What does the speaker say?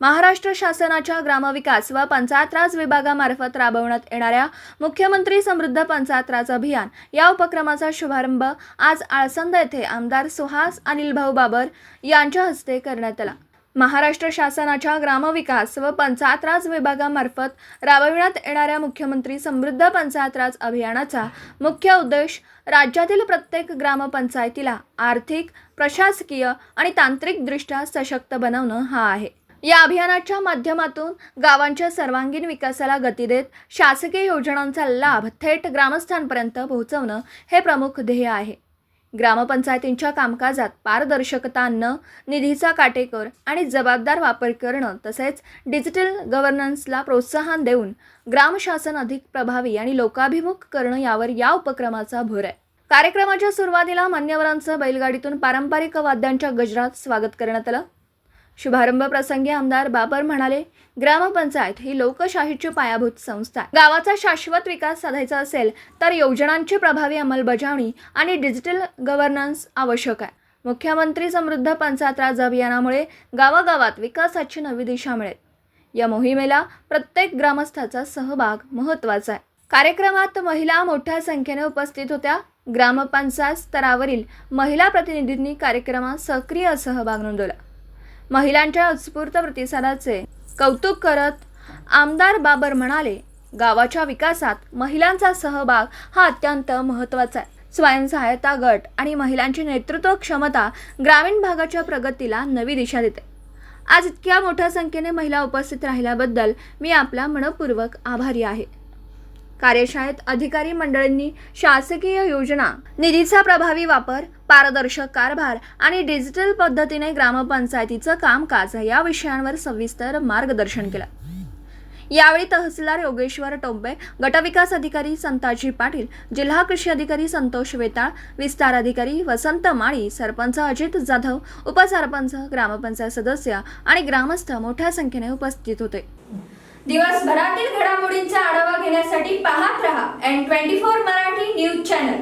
महाराष्ट्र शासनाच्या ग्रामविकास व पंचायत राज विभागामार्फत राबवण्यात येणाऱ्या मुख्यमंत्री समृद्ध पंचायत राज अभियान या उपक्रमाचा शुभारंभ आज आळसंद येथे आमदार सुहास अनिलभाऊ बाबर यांच्या हस्ते करण्यात आला. महाराष्ट्र शासनाच्या ग्रामविकास व पंचायत राज विभागामार्फत राबविण्यात येणाऱ्या मुख्यमंत्री समृद्ध पंचायत राज अभियानाचा मुख्य उद्देश राज्यातील प्रत्येक ग्रामपंचायतीला आर्थिक प्रशासकीय आणि तांत्रिकदृष्ट्या सशक्त बनवणं हा आहे. या अभियानाच्या माध्यमातून गावांच्या सर्वांगीण विकासाला गती देत शासकीय योजनांचा लाभ थेट ग्रामस्थांपर्यंत पोहोचवणं हे प्रमुख ध्येय आहे. ग्रामपंचायतींच्या कामकाजात पारदर्शकता आणणं निधीचा काटेकोर आणि जबाबदार वापर करणं तसेच डिजिटल गव्हर्नन्सला प्रोत्साहन देऊन ग्रामशासन अधिक प्रभावी आणि लोकाभिमुख करणं यावर या उपक्रमाचा भर आहे. कार्यक्रमाच्या सुरुवातीला मान्यवरांचं बैलगाडीतून पारंपरिक वाद्यांच्या गजरात स्वागत करण्यात आलं. शुभारंभ प्रसंगी आमदार बाबर म्हणाले ग्रामपंचायत ही लोकशाहीची पायाभूत संस्था आहे. गावाचा शाश्वत विकास साधायचा असेल तर योजनांची प्रभावी अंमलबजावणी आणि डिजिटल गव्हर्नन्स आवश्यक आहे. मुख्यमंत्री समृद्ध पंचायत राज अभियानामुळे गावागावात विकासाची नवी दिशा मिळेल. या मोहिमेला प्रत्येक ग्रामस्थाचा सहभाग महत्त्वाचा आहे. कार्यक्रमात महिला मोठ्या संख्येने उपस्थित होत्या. ग्रामपंचायत स्तरावरील महिला प्रतिनिधींनी कार्यक्रमात सक्रिय सहभाग नोंदवला. महिलांच्या उत्स्फूर्त प्रतिसादाचे कौतुक करत आमदार बाबर म्हणाले गावाच्या विकासात महिलांचा सहभाग हा अत्यंत महत्त्वाचा आहे. स्वयंसहायता गट आणि महिलांची नेतृत्व क्षमता ग्रामीण भागाच्या प्रगतीला नवी दिशा देते. आज इतक्या मोठ्या संख्येने महिला उपस्थित राहिल्याबद्दल मी आपला मनपूर्वक आभारी आहे. कार्यशाळेत अधिकारी मंडळींनी शासकीय योजना निधीचा प्रभावी वापर पारदर्शक कारभार आणि डिजिटल पद्धतीने ग्रामपंचायतीचं कामकाज या विषयांवर सविस्तर मार्गदर्शन केलं. यावेळी तहसीलदार योगेश्वर टोंबे गटविकास अधिकारी संताजी पाटील जिल्हा कृषी अधिकारी संतोष वेताळ विस्तार अधिकारी वसंत माळी सरपंच अजित जाधव उपसरपंच ग्रामपंचायत सदस्य आणि ग्रामस्थ मोठ्या संख्येने उपस्थित होते. दिवसभरातील घडामोडींचा आढावा घेण्यासाठी पाहत रहा N twenty four Marathi news channel.